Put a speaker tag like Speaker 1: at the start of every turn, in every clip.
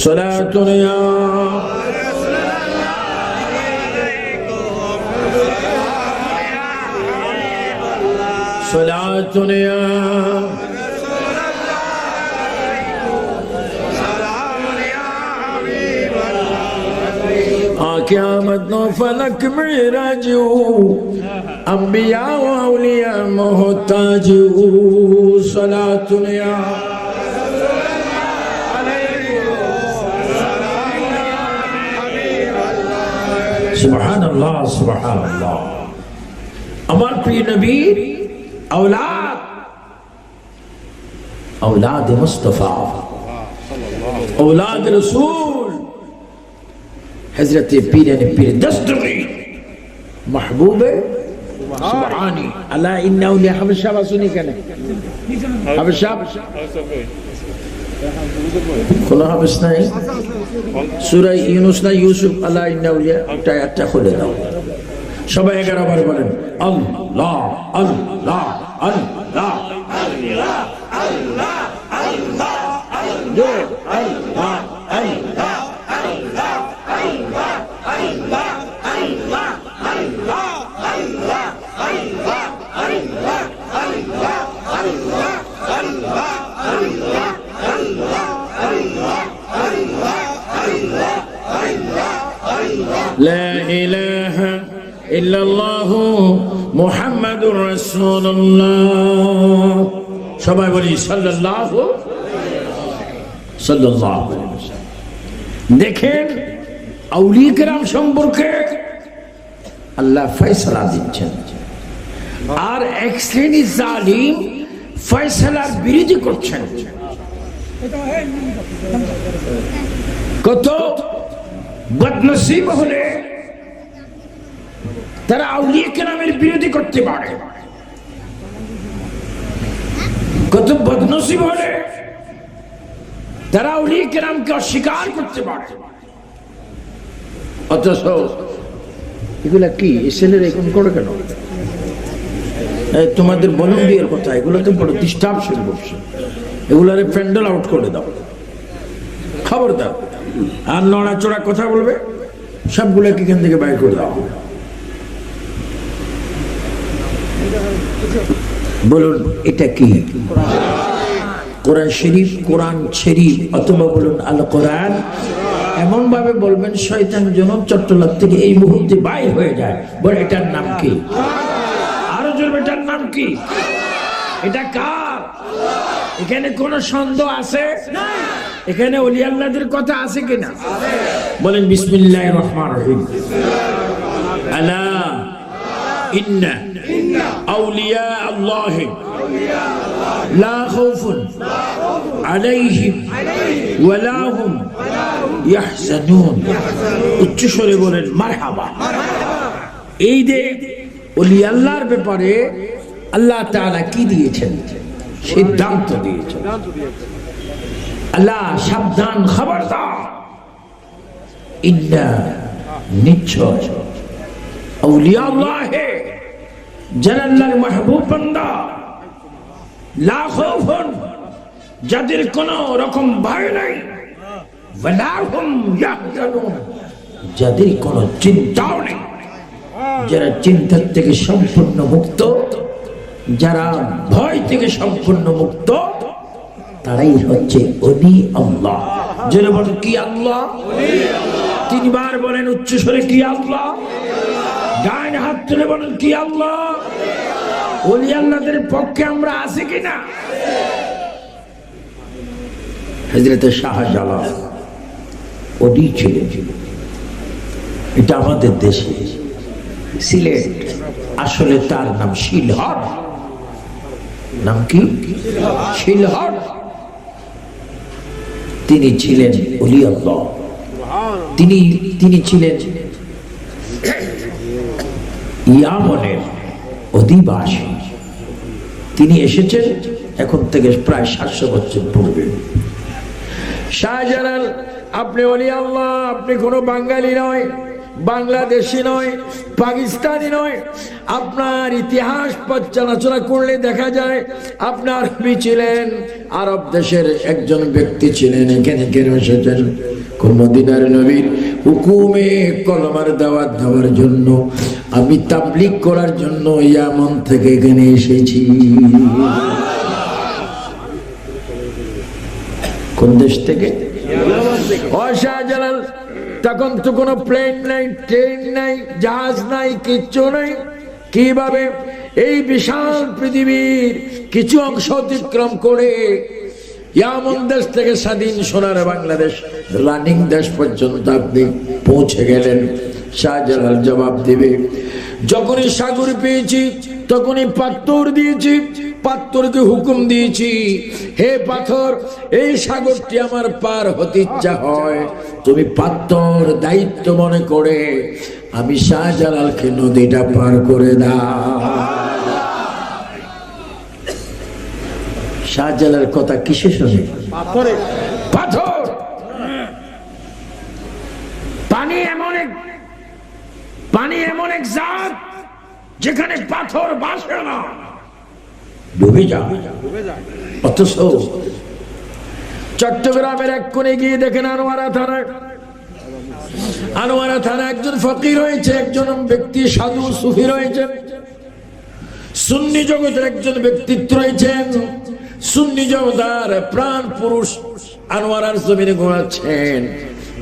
Speaker 1: صلاة يا صلاة يا قیامت نو فلک معراج انبیاء و اولیاء محتاج صلاة یا سبحان الله سبحان الله. أمر في نبي أولاد. أولاد مصطفى. أولاد رسول. حضرت پیر نے پیر دستوری. محبوب. سبحان الله الا انه لحبشه بسوني كان حبشه কোনো হাবেশ নাই। সুরাই ইউনুস না ইউসুফ আল্লাহ ইন্না উলিয়া একটা একটা খুলে দাও। সবাই এগারো বার বলেন, আল্লাহ আল্লাহ আল্লাহ জোরে, আল্লাহ আল্লাহ لا إله إلا الله محمد رسول الله সবাই বলি সাল্লাল্লাহু সাল্লাল্লাহু আলাইহি ওয়াসাল্লাম। দেখেন আউলিয়া কেরাম সম্পর্কে আল্লাহ ফয়সালা দিচ্ছেন আর এক শ্রেণী জালিম ফয়সালার বিরোধী করছেন কত বদনসিব হলে তারা আউলিয়া কেরামের বিরোধী করতে পারে। কত বদনসিব হলে তারা আউলিয়া কেরামকে অস্বীকার করতে পারে। অথচ এগুলা কি ছেলেরা এখন করে কেন? তোমাদের বলুন বিয়ের কথা এগুলো তো বড় ডিস্টার্ব শুরু করছে এগুলারে প্যান্ডেল আউট করে দাও। খবর দাও আর নড়াচড়া কথা বলবে, সবগুলোকে এখান থেকে বাইর করে দাও। বলুন, এটা কি? কোরআন শরীফ কোরআন শরীফ, অথবা বলুন আল কোরআন এমন ভাবে বলবেন, শয়তান যেন চট্টলার থেকে এই মুহূর্তে বাইর হয়ে যায়। বলে, এটার নাম কি? আরও জোর, এটার নাম কি? এটা কার? এখানে কোন সন্দেহ আছে? এখানে অলি কথা আছে কিনা? বলেন, বিসমিল্লাহ রহমান রহিম। আলা ইন্না আউলিয়া আল্লাহ লা খাউফুন আলাইহিম ওয়ালা হুম ইয়াহজানুন। উচ্চ স্বরে বলেন, মারহাবা। এই যে অলি আল্লাহর ব্যাপারে আল্লাহ তাআলা কি দিয়েছেন? সিদ্ধান্ত দিয়েছেন। আল্লাহ সাবধান খবরদার। যাদের কোনো রকম ভয় নাই যাদের কোনো চিন্তাও নেই। যারা চিন্তার থেকে সম্পূর্ণ মুক্ত, যারা ভয় থেকে সম্পূর্ণ মুক্ত তারাই হচ্ছে অলি আল্লাহ। যারা বলেন, কি আল্লাহ? তিনবার বলেন উচ্চ স্বরে, কি আল্লাহ? ডাইন হাত তুলে বলেন, কি আল্লাহ? অলি আল্লাহদের পক্ষে আমরা আছি কিনা? হজরত শাহজালাল অলি ছিলেন। এটা আমাদের দেশে। সিলেট, আসলে তার নাম শিলহর নাম কি? শিলহর তিনি ছিলেন অলি তিনি তিনি ছিলেন ইয়ামনের অধিবাসী। তিনি এসেছেন এখন থেকে প্রায় সাতশো বছর পূর্বে। শাহজালাল, আপনি অলি আল্লাহ, আপনি কোনো বাঙালি নয়। বাংলাদেশি নয় পাকিস্তানি নয়। আপনার ইতিহাস পর্যালোচনা করলে দেখা যায় আপনার ছিলেন আরব দেশের একজন ব্যক্তি ছিলেন এখানে কেন এসেছেন। মদিনার নবীর হুকুমে কলমার দাওয়াত দেওয়ার জন্য আমি তাবলিক করার জন্য ইয়ামন থেকে এখানে এসেছি। কোন দেশ থেকে? তখন তো কোনো প্লেন নাই ট্রেন নাই, জাহাজ নাই, কিচ্ছু নাই। কীভাবে? এই বিশাল পৃথিবীর কিছু অংশ অতিক্রম করে ইয়ামন দেশ থেকে স্বাধীন সোনার বাংলাদেশ রানিং দেশ পর্যন্ত আপনি পৌঁছে গেলেন। শাহজালাল জবাব দিবে, যখনই সাগর পেয়েছি, তখনই পাত্তর দিয়েছি পাত্তরকে হুকুম দিয়েছি। হে পাথর এই সাগরটি আমার পার হতে ইচ্ছা হয়। তুমি পাত্তর দায়িত্ব মনে করে আমি শাহজালালকে নদীটা পার করে দাও। শাহজালাল কথা কিসে শুনে? পাথর। পানি এমন এক পানি এমন এক জাত যেখানে পাথর বাসে না। ডুবে যা অথচ চট্টগ্রামের এক কোণে গিয়ে দেখেন আনোয়ারা থানায় আনোয়ারা থানা একজন ফকির রয়েছে একজন ব্যক্তি সাধু, সুফি রয়েছে সুন্নি জগতের একজন ব্যক্তিত্ব রয়েছেন। সুন্নি জগতার প্রাণ পুরুষ আনোয়ারার জমিনে ঘোরাচ্ছেন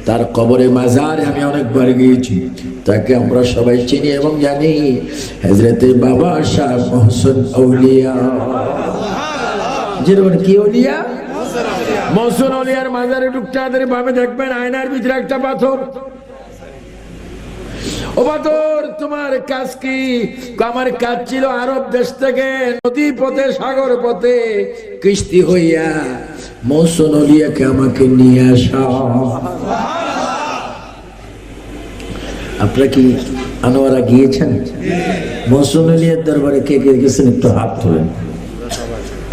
Speaker 1: তার কবরে মাজারে আমি অনেকবার গিয়েছি। তাকে আমরা সবাই চিনি এবং জানি। হজরতে বাবা শাহ মোহসেন আউলিয়া। যেরকম কি অলিয়া মহসুন অলিয়ার মাজারে ঢুকতে আমাদের ভাবে দেখবেন, আয়নার ভিতরে একটা পাথর। ও তোমার কাজ কি? আমার কাজ ছিল আরব দেশ থেকে নদী পথে সাগর পথে কিস্তি হইয়া মৌসুন অলিয়াকে আমাকে নিয়ে আসা। আপনারা কি আনোয়ারা গিয়েছেন? মৌসুম আলিয়ার দরবারে কে কে গেছেন? একটু হাত তোলেন।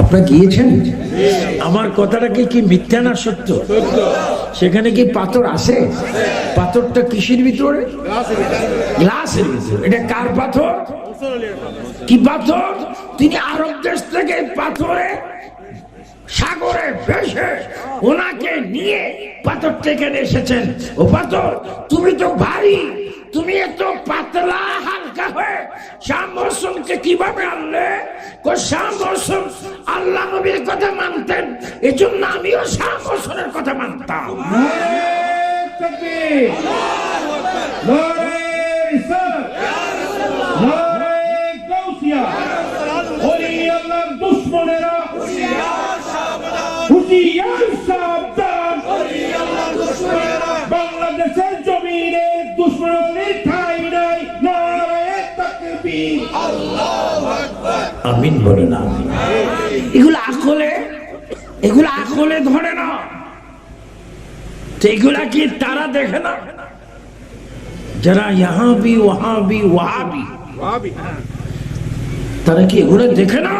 Speaker 1: আপনারা গিয়েছেন? আমার কথাটা কি কি মিথ্যা না সত্য? সেখানে কি পাথর আছে? পাথরটা কিসের ভিতরে? গ্লাসের ভিতরে। এটা কার পাথর? কি পাথর? তিনি আরব দেশ থেকে পাথরে সাগরে ভেসে ওনাকে নিয়ে পাথর থেকে এসেছেন। ও পাথর, তুমি তো ভারী, তুমি এত পাতলা হালকা হয়ে শাহ মৌসুমকে কীভাবে আনলে? শাহ মৌসুম আল্লাহ নবীর কথা মানতেন এই জন্য আমিও শাহ মৌসুমের কথা মানতাম।
Speaker 2: দুশ্মনের হুশিয়ার সাবধান বাংলাদেশের জমিনে দুশ্মনের ঠাই নাই নারায়ে তাকবীর
Speaker 1: আমিন বলে না এগুলো আকলে এগুলো আকলে ধরে না। এগুলা কি তারা দেখে না? যারা ইহা বি ওহা বি ওহা বি তারা কি এগুলো দেখে না?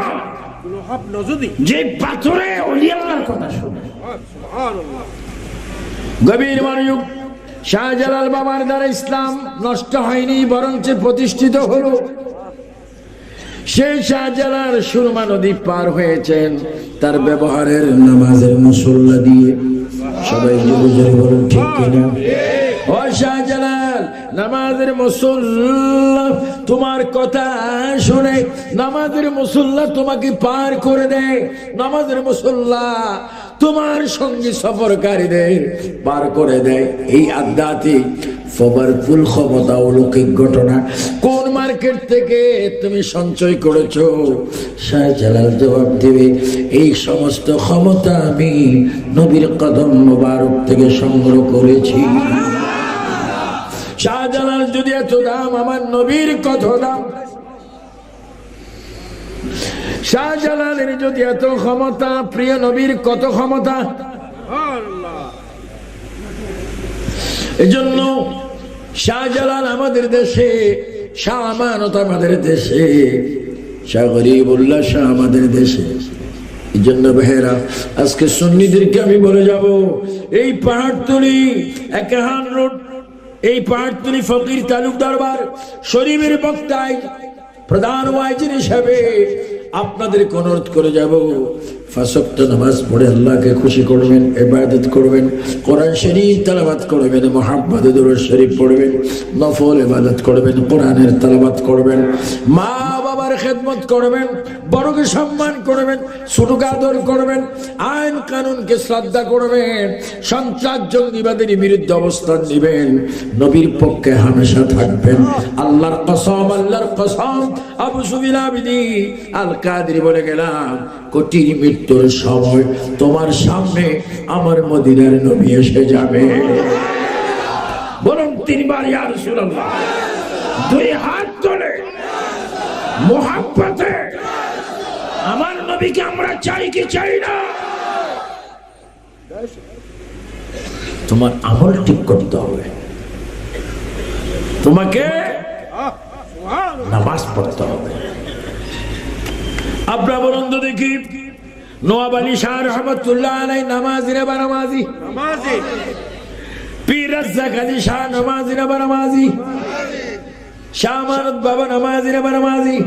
Speaker 1: যে পাথরে অলিয়াল্লাহর গভীর মনোযোগ শাহজালাল বাবার দ্বারা ইসলাম নষ্ট হয়নি, বরঞ্চ প্রতিষ্ঠিত হলো। সেই শাহজালাল সুরমা নদী পার হয়েছেন তার ব্যবহারের নামাজের মুসল্লা দিয়ে। সবাই জোরে জোরে বলুন, ঠিক কিনা? ও শাহজালাল, নামাজের মুসল্লা তোমার কথা শুনে নামাজের মুসল্লা তোমাকে পার করে দেয়। নামাজের মুসল্লা তোমার সঙ্গী সফরকারীদের পার করে দেয়। এই আধ্যাত্মিক পাওয়ারফুল ক্ষমতা অলৌকিক ঘটনা কোন মার্কেট থেকে তুমি সঞ্চয় করেছ? শাহজালাল জবাব দেবে, এই সমস্ত ক্ষমতা আমি নবীর কদম মোবারক থেকে সংগ্রহ করেছি। শাহজালাল যদি এত দাম, আমার নবীর কত দাম? শাহজালালের যদি এত ক্ষমতা, প্রিয় নবীর কত ক্ষমতা? এজন্য শাহজালাল আমাদের দেশে, শাহ আমানত আমাদের দেশে, শাহ গরিবুল্লাহ শাহ আমাদের দেশে। এই জন্য বেহেরা আজকে সন্নিদেরকে আমি বলে যাব, এই পাহাড়তলি একাহান রোড এই পাহাড়তলি ফকির তালুক দরবার শরীফের বক্তায় প্রধান ওয়াইজির হিসাবে আপনাদের অনুরোধ করে যাব। ফাঁসক্ত নামাজ পড়ে আল্লাহকে খুশি করবেন এবাদত করবেন, কোরআন শরীফ তালাবাত করবেন মোহাম্মদ শরীফ পড়বেন, নফল এবাদত করবেন, কোরআনের তালাবাত করবেন। মা খেদমত করবেন বড়কে সম্মান করবেন ছোটকে আদর করবেন, আইন কানুনকে শ্রদ্ধা করবেন, সন্ত্রাস জঙ্গিবাদের বিরুদ্ধে অবস্থান নেবেন, নবীর পক্ষে হামেশা থাকবেন। আল্লাহর কসম আল্লাহর কসম, আবু সুবিল আবিদি, আল কাদরি বলে গেলাম, কঠিন মৃত্যুর সময় তোমার সামনে আমার মদিনার নবী এসে যাবে। বরং তিনবার, ইয়া রাসূলুল্লাহ। দুই হাত মোহাব্বতে। আমার নবীকে আমরা চাই কি চাই না? তোমার আমল ঠিক করতে হবে। তোমাকে নামাজ পড়তে হবে। আপনার বলুন তো দেখি নোয়াব আলী শাহ রহমতুল্লাহ আলাই নামাজি রে বা নামাজি। পীর রাজ্জাক আলী শাহ নামাজি রে বা নামাজি শাহ বাবা নামাজি রে বা নামাজি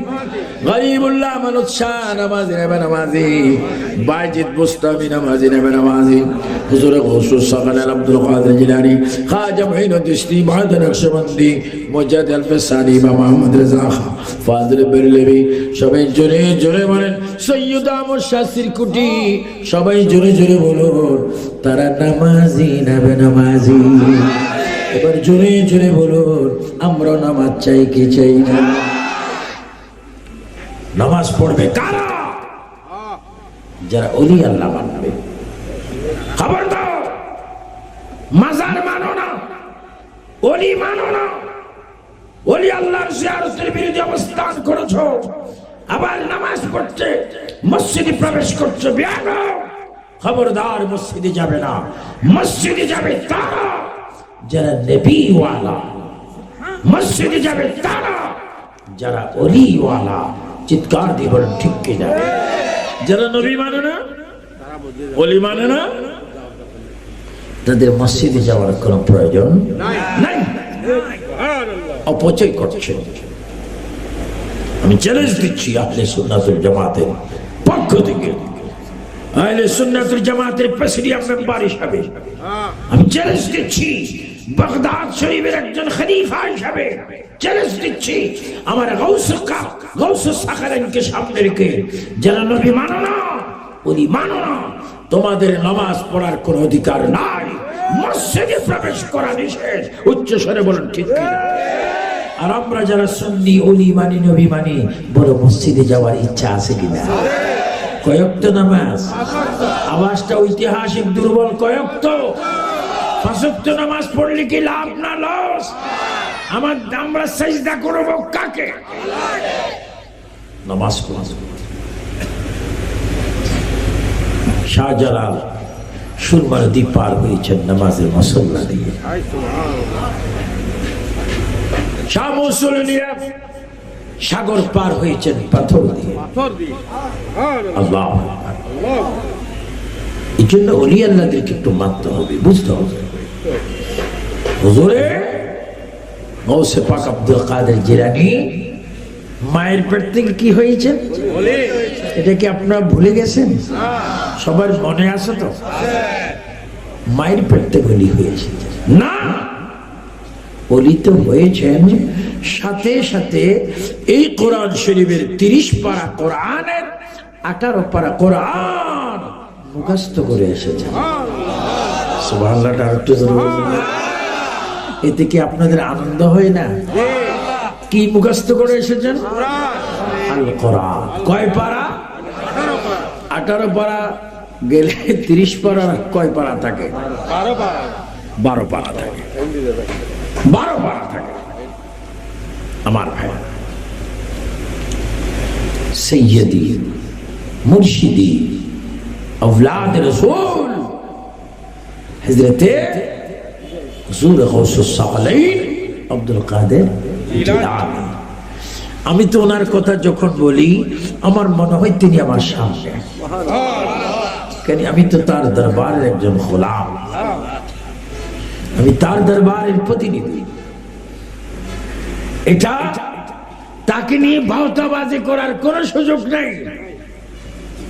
Speaker 1: গরিবুল্লাহ মানত শাহ নামাজি রে বা নামাজি বাইজিদ বুস্তামি নামাজি রে বা নামাজি হুজুর গৌসুস সাকাল আব্দুল কাদের জিলানি খাজা মুঈনুদ্দিন চিশতি মহাদ নকশবন্দি মুজাদ্দিদ আল-ফসানি, ইমাম মুহাম্মদ রেজা খান ফাজিল বেরলেবি। সবাই জোরে জোরে বলেন, সৈয়দ আমর শাসির কুটি সবাই জোরে জোরে বলুন, তারা নামাজি নাবে নামাজি এবার জোরে জোরে বলুন, আমরা নামাজ চাই কি চাই না? নামাজ পড়বে কারা? যারা অলি আল্লাহ মানবে। খবর দাও মাজার মানো না, অলি মানো না। অলি আল্লাহর জিয়ারতের বিরুদ্ধে অবস্থান করেছ, আবার নামাজ পড়ছে মসজিদে প্রবেশ করছ বিয়ান খবরদার, মসজিদে যাবে না। মসজিদে যাবে তারা। যারা নেবিওয়ালা মসজিদে যাবে তারা যারা অলিওয়ালা চিৎকার দিয়ে বলেন ঠিক কিনা যারা নবী মানে না অলি মানে না তাদের মসজিদে যাওয়ার কোনো প্রয়োজন নাই অপচয় করছে আমি চ্যালেঞ্জ দিচ্ছি আহলে সুন্নাতুল জামাতের পক্ষ থেকে আহলে সুন্নাতুল জামাতের প্রেসিডিয়াম মেম্বার হিসাবে আমি চ্যালেঞ্জ দিচ্ছি বাগদাদ শরীফের একজন খলিফা হিসাবে চ্যালেঞ্জ দিচ্ছি। আমার গৌস গৌস সাকারানকে সামনে রেখে। যারা নবী মানো না উনি মানো না, তোমাদের নামাজ পড়ার কোনো অধিকার নাই। মসজিদে প্রবেশ করা নিষেধ। উচ্চ স্বরে বলুন, ঠিক? আর আমরা যারা সুন্নি, অলি মানি, নবী মানি বড় মসজিদে যাওয়ার ইচ্ছা আছে কিনা? কয়ক্ত নামাজ। আওয়াজটা ঐতিহাসিক দুর্বল কয়ক্ত নামাজ পড়লে কি লাভ না লস? আমার আমরা সাজদা করব কাকে? নামাজ শাহজালাল সুরমা নদী পার হয়েছেন নামাজের মসল্লা দিয়ে। শাহ সাগর পার হয়েছেন পাথর দিয়ে। আল্লাহ এই জন্য অলি আল্লাহদেরকে একটু মানতে হবে বুঝতে হবে। হুজুরে গৌসে পাক আব্দুল কাদের জিলানি মায়ের পেট থেকে কি হয়েছে? এটা কি আপনারা ভুলে গেছেন? সবার মনে আছে তো? মায়ের পেট থেকে অলি হয়েছে। না! অলি তো হয়েছেন সাথে সাথে এই কোরআন শরীফের তিরিশ পারা কোরআনের আঠারো পারা কোরআন মুখস্থ করে এসেছেন। এতে কি আপনাদের আনন্দ হয় না? কি মুখস্থ করে এসেছেন? আল কোরআন কয় পারা? আঠারো পারা গেলে তিরিশ পারা, কয় পারা থাকে? বারো পারা থাকে। বারো পারা থাকে। আমার ভাই। সৈয়দি, মুর্শিদি অবলাদ রসুল হজরতে আব্দুল কাদের আমি তো ওনার কথা যখন বলি, আমার মনে হয় তিনি আমার সামনে। কেন? আমি তো তার দরবারের একজন গোলাম। আমি তার দরবারের প্রতিনিধি। এটা তাকে নিয়ে ভাওতাবাজি করার কোনো সুযোগ নেই।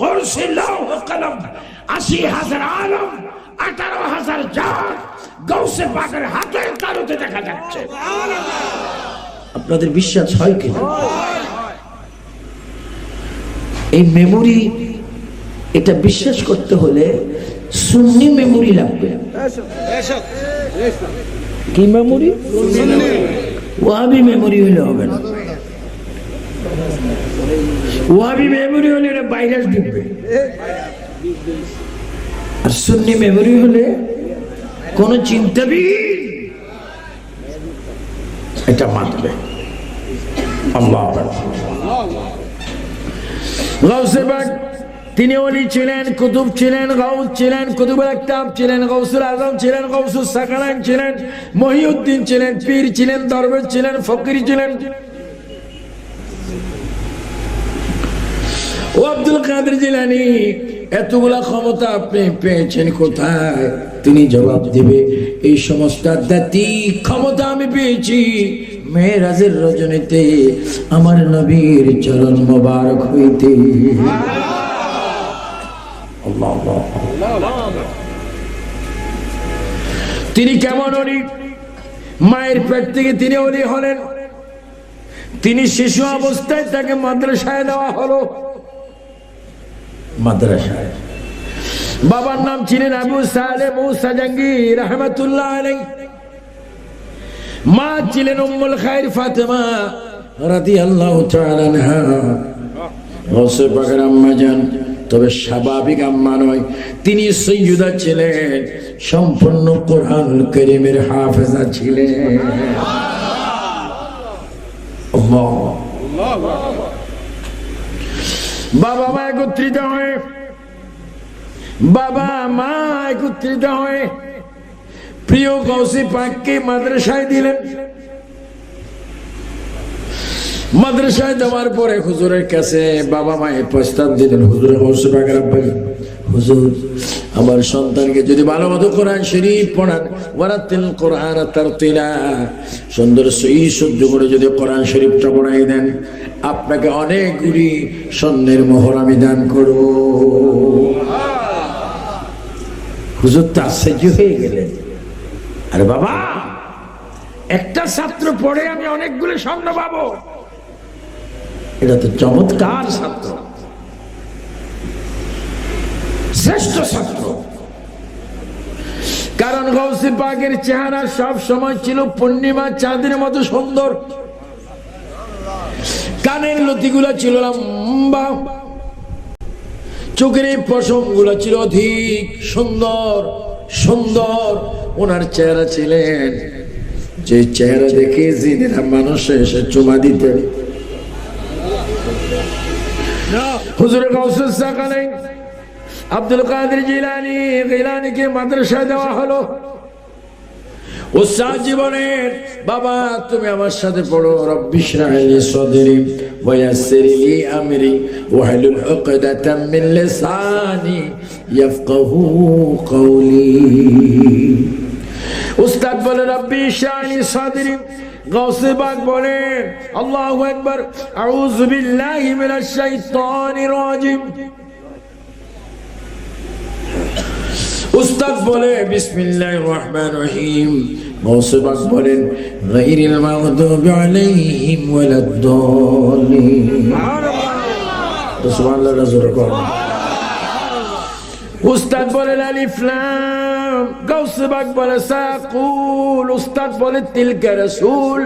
Speaker 1: করসি লৌহ কলম আশি হাজার আলম আঠারো হাজার জাত গৌসে পাকের হাতের তালুতে দেখা যাচ্ছে। আপনাদের বিশ্বাস হয় কি এই মেমোরি এটা বিশ্বাস করতে হলে সুন্নি মেমোরি লাগবে। কি মেমোরি ওয়াবি মেমোরি হলে হবে না। ওয়াবি মেমোরি হলে এটা ভাইরাস ঢুকবে। আর সুন্নি মেমোরি হলে কোন চিন্তাবিদ এটা মানবে। তিনি অলি ছিলেন, কুতুব ছিলেন, গাউস ছিলেন, কুতুবুল একতাব ছিলেন, গাউসুল আজম ছিলেন গাউসুল সাকালান ছিলেন, মহিউদ্দিন ছিলেন, পীর ছিলেন, দরবেশ ছিলেন, ফকির ছিলেন। ও আব্দুল কাদের জিলানি, এতগুলা ক্ষমতা আপনি পেয়েছেন কোথায়? তিনি জবাব দেবে, এই সমস্ত আধ্যাত্মিক ক্ষমতা আমি পেয়েছি। মেয়েরাজের রজনীতে আমার নবীর চরণ মোবারক হইতে। তিনি কেমন অলি? মায়ের পেট থেকে তিনি অলি হলেন। তিনি শিশু অবস্থায় তাকে মাদ্রাসায় দেওয়া হলো। মাদ্রাসায়। বাবার নাম ছিলেন আবু সালে মৌসা জাঙ্গির রহমতুল্লাহ আলাই মা ছিলেন উম্মুল খাইর ফাতেমা তাআলা আনহা। গৌসে পাকের আম্মা যান, তবে স্বাভাবিক আম্মা নয়, তিনি সৈয়দা ছিলেন, সম্পূর্ণ কোরআন করিমের হাফেজা ছিলেন। আল্লাহ বাবা মা একত্রিত হয়ে, বাবা মা একত্রিত হয়ে প্রিয় গৌসি পাককে মাদ্রাসায় দিলেন। মাদ্রাসায় দেওয়ার পরে হুজুরের কাছে বাবা মায়ে প্রস্তাব দিলেন হুজুরের গৌসি পাকের আব্বাই হুজুর, আমার সন্তানকে যদি ভালো মতো কোরআন শরীফ পড়ান, ওয়ারাতিল কোরআন তার তিলা সুন্দর সই সহ্য করে যদি কোরআন শরীফটা পড়াই দেন। আপনাকে অনেকগুলি স্বর্ণের মোহর আমি দান করব। হুজুর তো আশ্চর্য হয়ে গেলেন। আরে বাবা, একটা ছাত্র পড়ে আমি অনেকগুলো স্বর্ণ পাবো। এটা তো চমৎকার ছাত্র। শ্রেষ্ঠ ছাত্র। কারণ গৌসি পাকের চেহারা সব সময় ছিল পূর্ণিমা চাঁদের মতো সুন্দর। কানের লতিগুলো ছিল লম্বা। চোখের এই পশমগুলো ছিল অধিক সুন্দর সুন্দর। ওনার চেহারা ছিলেন। যে চেহারা দেখে জিনেরা মানুষ এসে চুমা দিতেন। আব্দুল কাদের জিলানি, গিলানিকে মাদ্রাসায় দেওয়া হলো। উৎসাহ জীবনের, বাবা, তুমি আমার সাথে পড়ো, রব্বি শরাহলি সদরি ওয়াসির লি আমরি, ওয়াহলুল উকদাতাম মিন লিসানি ইয়াফকাহু কওলি। উস্তাদ বলে, রব্বি শরাহলি সদরি, গাউসে বাগ বলেন আল্লাহু আকবার, আউযু বিল্লাহি মিনাশ শাইতানির রাজিম। উস্তাদ বলে বিসমিল্লাহির রহমানির রহিম গৌসবাক বলেন গায়রিল মাগদুবি আলাইহিম ওয়ালাদ-দাল্লিন সুবহানাল্লাহ রাজুর কর উস্তাদ বলেন আলিফ লাম গৌসবাক বলে সাকুল উস্তাদ বলে তিলকা রাসূল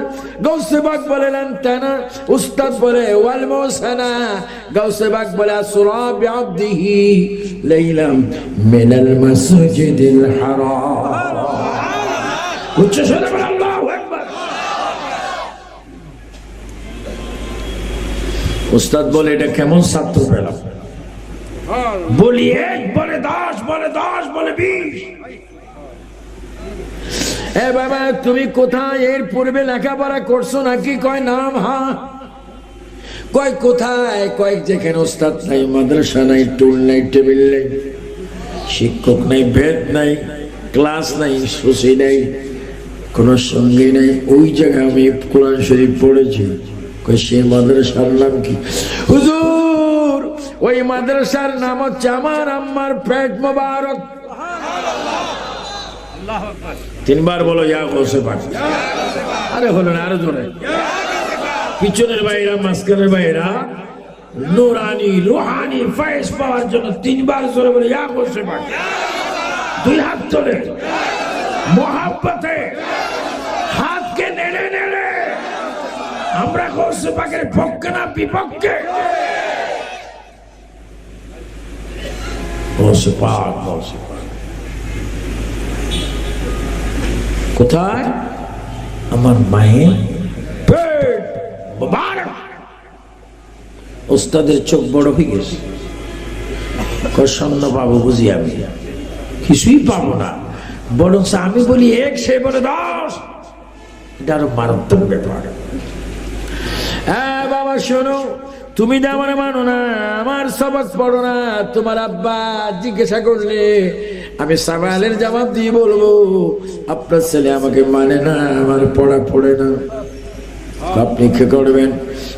Speaker 1: গৌসবাক বলে লান্তানা উস্তাদ বলে ওয়াল মুসানা গৌসবাক বলে আসরা বিআবদিহি লাইলাম মিনাল মাসজিদিল হারাম উচ্চ স্বরে বলে আল্লাহু আকবার উস্তাদ বলে এটা কেমন ছাত্র পেলাম বলি এক, বলে দশ বলে দশ, বলে বিশ। এ বাবা, তুমি কোথায়? এর পূর্বে লেখাপড়া করছ নাকি? কয় নাম হা কয়, কোথায়? কয়েক যেখানে ওস্তাদ নাই, মাদ্রাসা নাই, টুল নাই, টেবিল নাই, শিক্ষক নাই, ভেদ নাই, ক্লাস নাই সুশি নাই, কোন সঙ্গী নাই। ওই জায়গায় আমি কোরআন শরীফ পড়েছি। কয়, সে মাদ্রাসার নাম কি? ওই মাদ্রাসার নাম হচ্ছে আমার আম্মার পেট মোবারক। তিনবার বলো, ইয়া গোসে পাঠ আরে হলো না, আরও জোরে। পিছনের বাইরা মাঝখানের বাইরা নুরানি, রুহানি ফয়েজ পাওয়ার জন্য তিনবার জোরে বলে, ইয়া গোসে পাঠ দুই হাত তোলে। মহাব্বতে হাতকে নেড়ে নেড়ে। আমরা গোসে পাকের পক্ষে না বিপক্ষে। কোথায়? আমার মায়ের ওস্তাদের চোখ বড় হয়ে গেছে। স্বর্ণ পাবো বুঝি আমি? কিছুই পাবো না। বরং আমি বলি, এক সে বলে দশ। এটা আরও মারাত্মক ব্যাপার। হ্যাঁ বাবা, শোনো। তুমি না আমার মানো না, আমার সবক পড়ো না। তোমার আব্বা জিজ্ঞাসা করলে, আমি সাবালের জবাব দিয়ে বলব, আপনার ছেলে আমাকে মানে না, আমার পড়া পড়ে না। আপনি কি করবেন?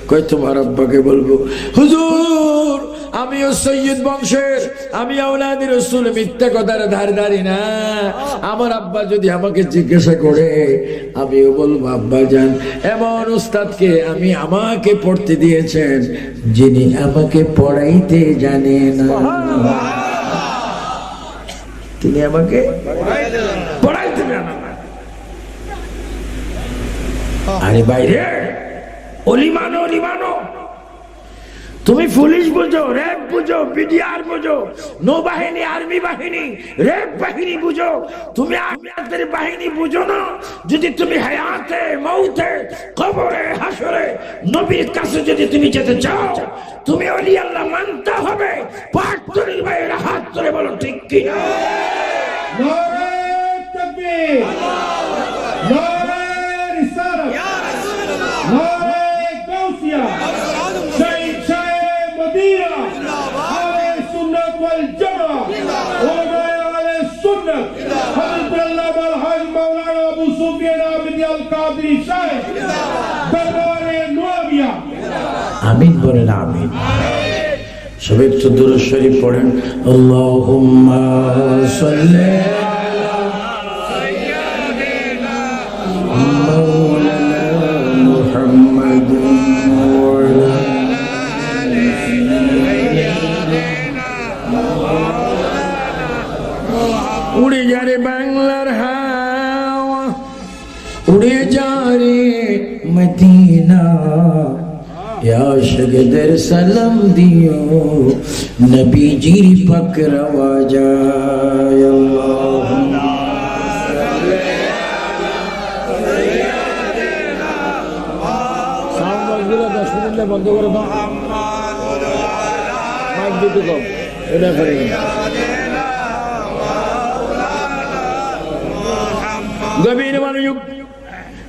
Speaker 1: কই তোমার আব্বাকে বলব, হুজুর, আমিও সৈয়দ বংশের, আমি আওলাদি রসুল, মিথ্যা কথার ধার ধারি না। আমার আব্বা যদি আমাকে জিজ্ঞাসা করে আমিও বলব, আব্বা যান। এমন উস্তাদকে আমি আমাকে পড়তে দিয়েছেন, যিনি আমাকে পড়াইতে জানে না। তিনি আমাকে পড়াইতে জানে না। আরে বাইরে! অলিমানো অলিমানো! তুমি পুলিশ বুঝো, র্যাব বুঝো, বিডিআর বুঝো, নৌবাহিনী, আর্মি বাহিনী, র্যাব বাহিনী বুঝো। তুমি আমাদের বাহিনী বুঝো না। যদি তুমি হায়াতে, মৌতে, কবরে হাসরে নবীর কাছে যদি তুমি যেতে চাও, তুমি অলি আল্লাহ মানতে হবে। পাঠ তৈরি ভাইয়েরা হাত ধরে বলো, ঠিক কি
Speaker 2: নারে
Speaker 1: আমিন বলেন আমিন। সবাই তো দূর শরীফ পড়েন। আল্লাহুম্মা আশকদের সালাম দিও নবীজির পাক রওয়া যায় বন্ধ করে দাও। মাইক দুটো কম।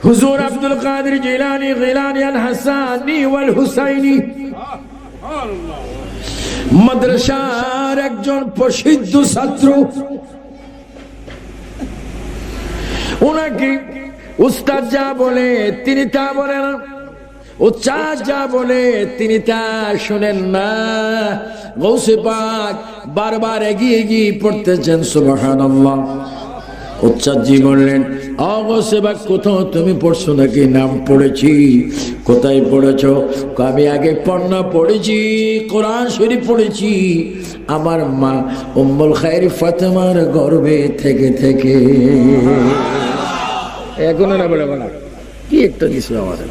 Speaker 1: হুজুর আব্দুল কাদের জিলানি গিলানি আল হাসানি ওয়াল হুসাইনি। মাদ্রাসার একজন প্রসিদ্ধ ছাত্র। ওনাকে উস্তাদ যা বলে তিনি তা বলেন উচ্চাস যা বলে তিনি তা শোনেন না। গৌসে পাক বারবার এগিয়ে এগিয়ে পড়তেছেন, সুবহানাল্লাহ। উচ্চাজি বললেন অগসেবা কোথাও তুমি পড়ছো নাকি? নাম পড়েছি। কোথায় পড়েছ? আমি আগে পড়না পড়েছি, কোরআন শরীফ পড়েছি। আমার মা উম্মুল খায়ের ফাতেমার গর্বে থেকে থেকে। এখনও না বলে বলা। কি একটা দিস আমাদের